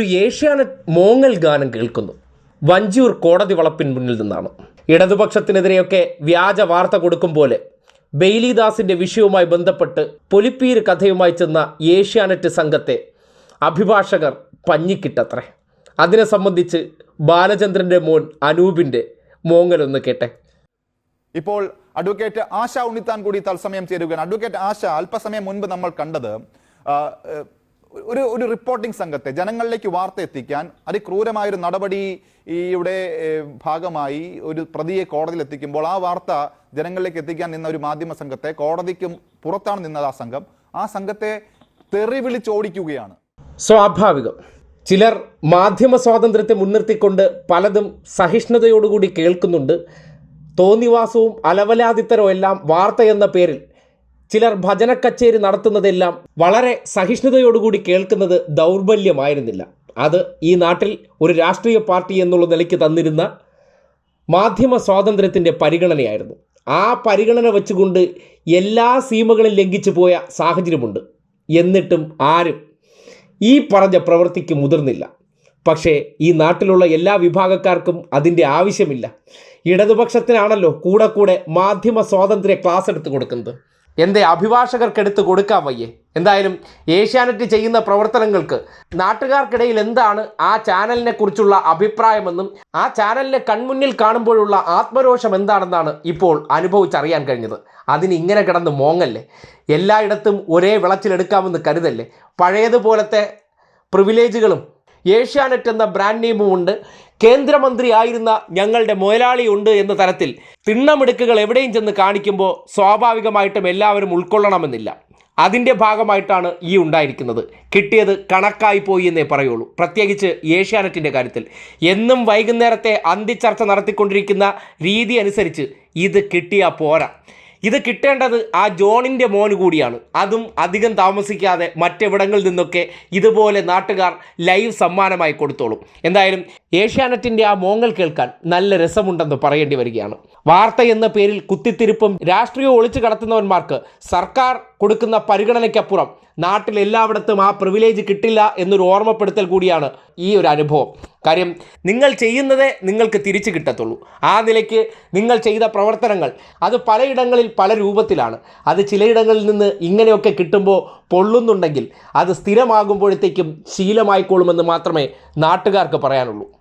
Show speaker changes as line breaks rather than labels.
ഒരു ഏഷ്യാനെറ്റ് മോങ്ങൽ ഗാനം കേൾക്കുന്നു. വഞ്ചൂർ കോടതി വളപ്പിൻ മുന്നിൽ നിന്നാണ്. ഇടതുപക്ഷത്തിനെതിരെയൊക്കെ വ്യാജ വാർത്ത കൊടുക്കും പോലെ ബെയ്ലിദാസിന്റെ വിഷയവുമായി ബന്ധപ്പെട്ട് പൊലിപ്പീര് കഥയുമായി ചെന്ന ഏഷ്യാനെറ്റ് സംഘത്തെ അഭിഭാഷകർ പഞ്ഞിക്കിട്ടത്രേ. അതിനെ സംബന്ധിച്ച് ബാലചന്ദ്രന്റെ മോൻ അനൂപിന്റെ മോങ്ങലൊന്ന് കേട്ടെ.
ഇപ്പോൾ അഡ്വക്കേറ്റ് ആശ ഉണ്ണിത്താൻ കൂടി തത്സമയം ചേരുകയാണ്. അഡ്വക്കേറ്റ് ആശ അല്പസമയം മുൻപ് നമ്മൾ കണ്ടത് ഒരു ഒരു റിപ്പോർട്ടിംഗ് സംഘത്തെ ജനങ്ങളിലേക്ക് വാർത്ത എത്തിക്കാൻ അതിക്രൂരമായൊരു നടപടിയുടെ ഭാഗമായി ഒരു പ്രതിയെ കോടതിയിൽ എത്തിക്കുമ്പോൾ ആ വാർത്ത ജനങ്ങളിലേക്ക് എത്തിക്കാൻ നിന്ന ഒരു മാധ്യമ സംഘത്തെ കോടതിക്ക് പുറത്താണ് നിന്നത് ആ സംഘം. ആ സംഘത്തെ തെറി വിളിച്ചോടിക്കുകയാണ്.
സ്വാഭാവികം. ചിലർ മാധ്യമ സ്വാതന്ത്ര്യത്തെ മുൻനിർത്തിക്കൊണ്ട് പലതും സഹിഷ്ണുതയോടുകൂടി കേൾക്കുന്നുണ്ട്. തോന്നിവാസവും അലവലാതിത്തരവും എല്ലാം വാർത്ത എന്ന പേരിൽ ചിലർ ഭജന കച്ചേരി നടത്തുന്നതെല്ലാം വളരെ സഹിഷ്ണുതയോടുകൂടി കേൾക്കുന്നത് ദൗർബല്യമായിരുന്നില്ല. അത് ഈ നാട്ടിൽ ഒരു രാഷ്ട്രീയ പാർട്ടി എന്നുള്ള നിലയ്ക്ക് തന്നിരുന്ന മാധ്യമ സ്വാതന്ത്ര്യത്തിന്റെ പരിഗണനയായിരുന്നു. ആ പരിഗണന വെച്ചുകൊണ്ട് എല്ലാ സീമകളും ലംഘിച്ചു പോയ സാഹചര്യമുണ്ട്. എന്നിട്ടും ആരും ഈ പറഞ്ഞ പ്രവൃത്തിക്ക് മുതിർന്നില്ല. പക്ഷേ ഈ നാട്ടിലുള്ള എല്ലാ വിഭാഗക്കാർക്കും അതിന്റെ ആവശ്യമില്ല. ഇടതുപക്ഷത്തിനാണല്ലോ കൂടെ കൂടെ മാധ്യമ സ്വാതന്ത്ര്യ ക്ലാസ് എടുത്തു കൊടുക്കുന്നത്. എന്തേ അഭിഭാഷകർക്കെടുത്ത് കൊടുക്കാൻ വയ്യേ? എന്തായാലും ഏഷ്യാനെറ്റ് ചെയ്യുന്ന പ്രവർത്തനങ്ങൾക്ക് നാട്ടുകാർക്കിടയിൽ എന്താണ് ആ ചാനലിനെ കുറിച്ചുള്ള അഭിപ്രായമെന്നും ആ ചാനലിനെ കൺമുന്നിൽ കാണുമ്പോഴുള്ള ആത്മരോഷം എന്താണെന്നാണ് ഇപ്പോൾ അനുഭവിച്ചറിയാൻ കഴിഞ്ഞത്. അതിന് ഇങ്ങനെ കിടന്ന് മോങ്ങല്ലേ? എല്ലായിടത്തും ഒരേ വിളച്ചിലെടുക്കാമെന്ന് കരുതല്ലേ? പഴയതുപോലത്തെ പ്രിവിലേജുകളും ഏഷ്യാനെറ്റ് എന്ന ബ്രാൻഡ് നെയിമും ഉണ്ട്. കേന്ദ്രമന്ത്രി ആയിരുന്ന ഞങ്ങളുടെ മുതലാളിയുണ്ട് എന്ന തരത്തിൽ തിണ്ണമിടുക്കുകൾ എവിടെയും ചെന്ന് കാണിക്കുമ്പോൾ സ്വാഭാവികമായിട്ടും എല്ലാവരും ഉൾക്കൊള്ളണമെന്നില്ല. അതിന്റെ ഭാഗമായിട്ടാണ് ഈ ഉണ്ടായിരിക്കുന്നത്. കിട്ടിയത് കണക്കായി പോയി എന്നേ പറയുള്ളൂ. പ്രത്യേകിച്ച് ഏഷ്യാനെറ്റിന്റെ കാര്യത്തിൽ. എന്നും വൈകുന്നേരത്തെ അന്തിച്ചർച്ച നടത്തിക്കൊണ്ടിരിക്കുന്ന രീതി അനുസരിച്ച് ഇത് കിട്ടിയ പോരാ. ഇത് കിട്ടേണ്ടത് ആ ജോണിന്റെ മോന് കൂടിയാണ്. അതും അധികം താമസിക്കാതെ മറ്റെവിടങ്ങളിൽ നിന്നൊക്കെ ഇതുപോലെ നാട്ടുകാർ ലൈവ് സമ്മാനമായി കൊടുത്തോളും. എന്തായാലും ഏഷ്യാനെറ്റിന്റെ ആ മോങ്ങൽ കേൾക്കാൻ നല്ല രസമുണ്ടെന്ന് പറയേണ്ടി വരികയാണ്. വാർത്ത എന്ന പേരിൽ കുത്തിത്തിരിപ്പും രാഷ്ട്രീയവും ഒളിച്ചു കടത്തുന്നവന്മാർക്ക് സർക്കാർ കൊടുക്കുന്ന പരിഗണനയ്ക്കപ്പുറം നാട്ടിൽ എല്ലായിടത്തും ആ പ്രിവിലേജ് കിട്ടില്ല എന്നൊരു ഓർമ്മപ്പെടുത്തൽ കൂടിയാണ് ഈ ഒരു അനുഭവം. കാര്യം നിങ്ങൾ ചെയ്യുന്നതേ നിങ്ങൾക്ക് തിരിച്ചു കിട്ടത്തുള്ളൂ. ആ നിലയ്ക്ക് നിങ്ങൾ ചെയ്ത പ്രവർത്തനങ്ങൾ അത് പലയിടങ്ങളിൽ പല രൂപത്തിലാണ്. അത് ചിലയിടങ്ങളിൽ നിന്ന് ഇങ്ങനെയൊക്കെ കിട്ടുമ്പോൾ പൊള്ളുന്നുണ്ടെങ്കിൽ അത് സ്ഥിരമാകുമ്പോഴത്തേക്കും ശീലമായിക്കോളുമെന്ന് മാത്രമേ നാട്ടുകാർക്ക് പറയാനുള്ളൂ.